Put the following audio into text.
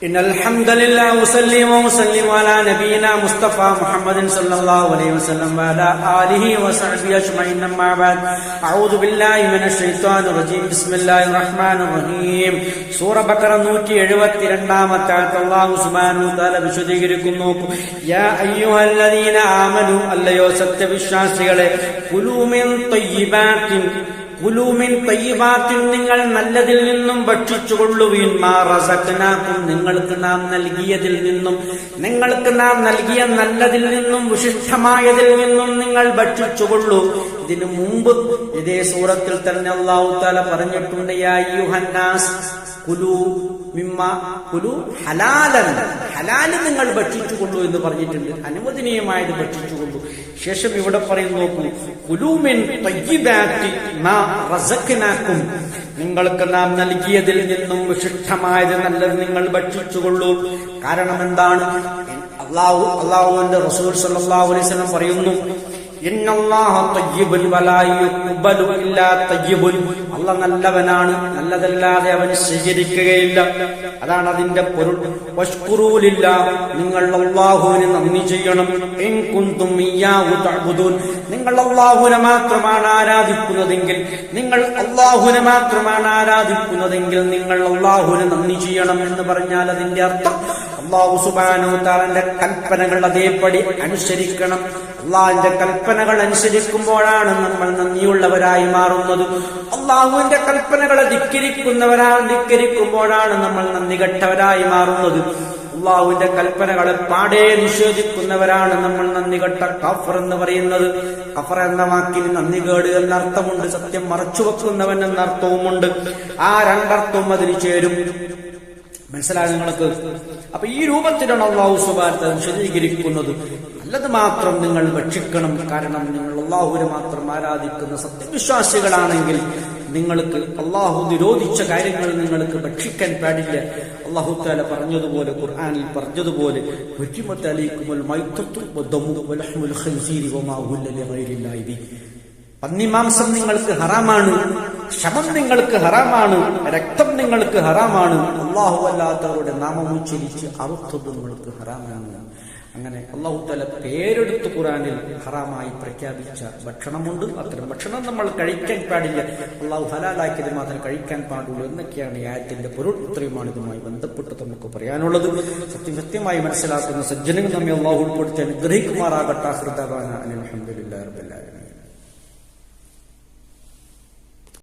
إن الحمد لله وسلم وسلم على نبينا مصطفى محمد صلى الله عليه وسلم وعلى آله وصحبه أجمعين أما بعد أعوذ بالله من الشيطان الرجيم بسم الله الرحمن الرحيم സൂറ ബക്കറ നൂറ്റി എഴുപത്തി രണ്ടാമത്തെ ആൾക്ക് അള്ളാഹു സുബാനു താല വിശദീകരിക്കുന്നു യാ അയ്യുഹല്ലദീന ആമനു അല്ലയോ സത്യവിശ്വാസികളെ കുലൂമിൻ ത്വയ്യിബാത്തിൻ കുലൂമിൻ തയ്യബാത്തിൽ നിങ്ങൾ നല്ലതിൽ നിന്നും ഭക്ഷിച്ചുകൊള്ളുവീൻ മാ റസഖ്നാക്കും നിങ്ങൾക്ക് നാം നൽകിയതിൽ നിന്നും നിങ്ങൾക്ക് നാം നൽകിയ നല്ലതിൽ നിന്നും വിശിഷ്ടമായതിൽ നിന്നും നിങ്ങൾ ഭക്ഷിച്ചുകൊള്ളൂ. ഇതിനു മുമ്പ് ഇതേ സൂറത്തിൽ തന്നെ അള്ളാഹു താല പറഞ്ഞിട്ടുണ്ട് യാ യുഹന്നാസ് കുലു മിമ്മ കുലു ഹലാലൻ. ഹലാൽ നിങ്ങൾ ഭക്ഷിച്ചുകൊള്ളൂ എന്ന് പറഞ്ഞിട്ടുണ്ട്. അനുവദനീയമായത് ഭക്ഷിച്ചുകൊള്ളൂ. ശേഷം ഇവിടെ പറയുന്നു നോക്കൂ. കുലൂമിൻ നിങ്ങൾക്ക് നാം നൽകിയതിൽ നിന്നും വിശിഷ്ടമായത് നല്ലത് നിങ്ങൾ ഭക്ഷിച്ചുകൊള്ളൂ. കാരണം എന്താണ്? അള്ളാഹു അള്ളാഹുവിന്റെ റസൂൽ സല്ലല്ലാഹു അലൈഹി വസല്ലം പറയുന്നു അല്ല നല്ലവനാണ് നല്ലതല്ലാതെ അവൻ സ്വീകരിക്കുകയില്ല. അതാണ് അതിന്റെ പൊരുൾ. നിങ്ങൾ അള്ളാഹുവിന് നന്ദി ചെയ്യണം. നിങ്ങൾ അള്ളാഹുവിനെ മാത്രമാണ് ആരാധിക്കുന്നതെങ്കിൽ നിങ്ങൾ അള്ളാഹുവിനെ മാത്രമാണ് ആരാധിക്കുന്നതെങ്കിൽ നിങ്ങൾ അള്ളാഹുവിന് നന്ദി ചെയ്യണം എന്ന് പറഞ്ഞാൽ അതിന്റെ അർത്ഥം അള്ളാഹു സുബാനോ താരന്റെ കൽപ്പനകൾ അതേപടി അനുസരിക്കണം. അള്ളാഹിന്റെ കൽപ്പനകൾ അനുസരിക്കുമ്പോഴാണ് നമ്മൾ നന്ദിയുള്ളവരായി മാറുന്നത്. അള്ളാഹുവിന്റെ കൽപ്പനകളെ ധിക്കരിക്കുന്നവരാ ധിക്കരിക്കുമ്പോഴാണ് നമ്മൾ നന്ദി കെട്ടവരായി മാറുന്നത്. അള്ളാഹുവിന്റെ കൽപ്പനകളെ പാടെ നിഷേധിക്കുന്നവരാണ് നമ്മൾ നന്ദി കെട്ട കഫർ എന്ന് പറയുന്നത്. കഫർ എന്ന വാക്കിന് നന്ദി കേട് എന്നർത്ഥമുണ്ട്. സത്യം മറച്ചു വെക്കുന്നവൻ എന്ന അർത്ഥവുമുണ്ട് ആ രണ്ടർത്ഥവും അതിന് ചേരും. മനസ്സിലായ നിങ്ങൾക്ക്? അപ്പൊ ഈ രൂപത്തിലാണ് അള്ളാഹു സുബാർത്ത വിശദീകരിക്കുന്നത് നല്ലത് മാത്രം നിങ്ങൾ ഭക്ഷിക്കണം. കാരണം നിങ്ങൾ അള്ളാഹുവിനെ മാത്രം ആരാധിക്കുന്ന സത്യവിശ്വാസികളാണെങ്കിൽ നിങ്ങൾക്ക് അള്ളാഹു നിരോധിച്ച കാര്യങ്ങൾ നിങ്ങൾക്ക് ഭക്ഷിക്കാൻ പാടില്ല. അള്ളാഹു താല പറഞ്ഞതുപോലെ ഖുർആാനിൽ പറഞ്ഞതുപോലെ പന്നിമാംസം നിങ്ങൾക്ക് ഹറാമാണ് ശമം നിങ്ങൾക്ക് ഹറാമാണ് രക്തം നിങ്ങൾക്ക് ഹറാമാണ്. അള്ളാഹു അല്ലാത്തവരുടെ നാമം ഉച്ചരിച്ച് അറുത്തത് നിങ്ങൾക്ക് ഹറാമാണ്. അങ്ങനെ അള്ളാഹു തല പേരെടുത്ത് ഖുറാനിൽ ഹറാമായി പ്രഖ്യാപിച്ച ഭക്ഷണമുണ്ട്. അത്തരം ഭക്ഷണം നമ്മൾ കഴിക്കാൻ പാടില്ല. അള്ളാഹു ഹലാലാക്കിയത് മാത്രം കഴിക്കാൻ പാടുള്ളൂ എന്നൊക്കെയാണ് ഈ ആയത്തിന്റെ പൊരുൾ. ഇത്രയുമാണ് ഇതുമായി ബന്ധപ്പെട്ട് നമുക്ക് പറയാനുള്ളത്. സത്യം സത്യമായി മനസ്സിലാക്കുന്ന സജ്ജനങ്ങൾ നമ്മെ അള്ളാഹു ഉൾപ്പെടുത്തി അനുഗ്രഹിക്കുമാറാകട്ടെ. ഹൃദാന അലഹമുല്ലാ റബുല്ലാലും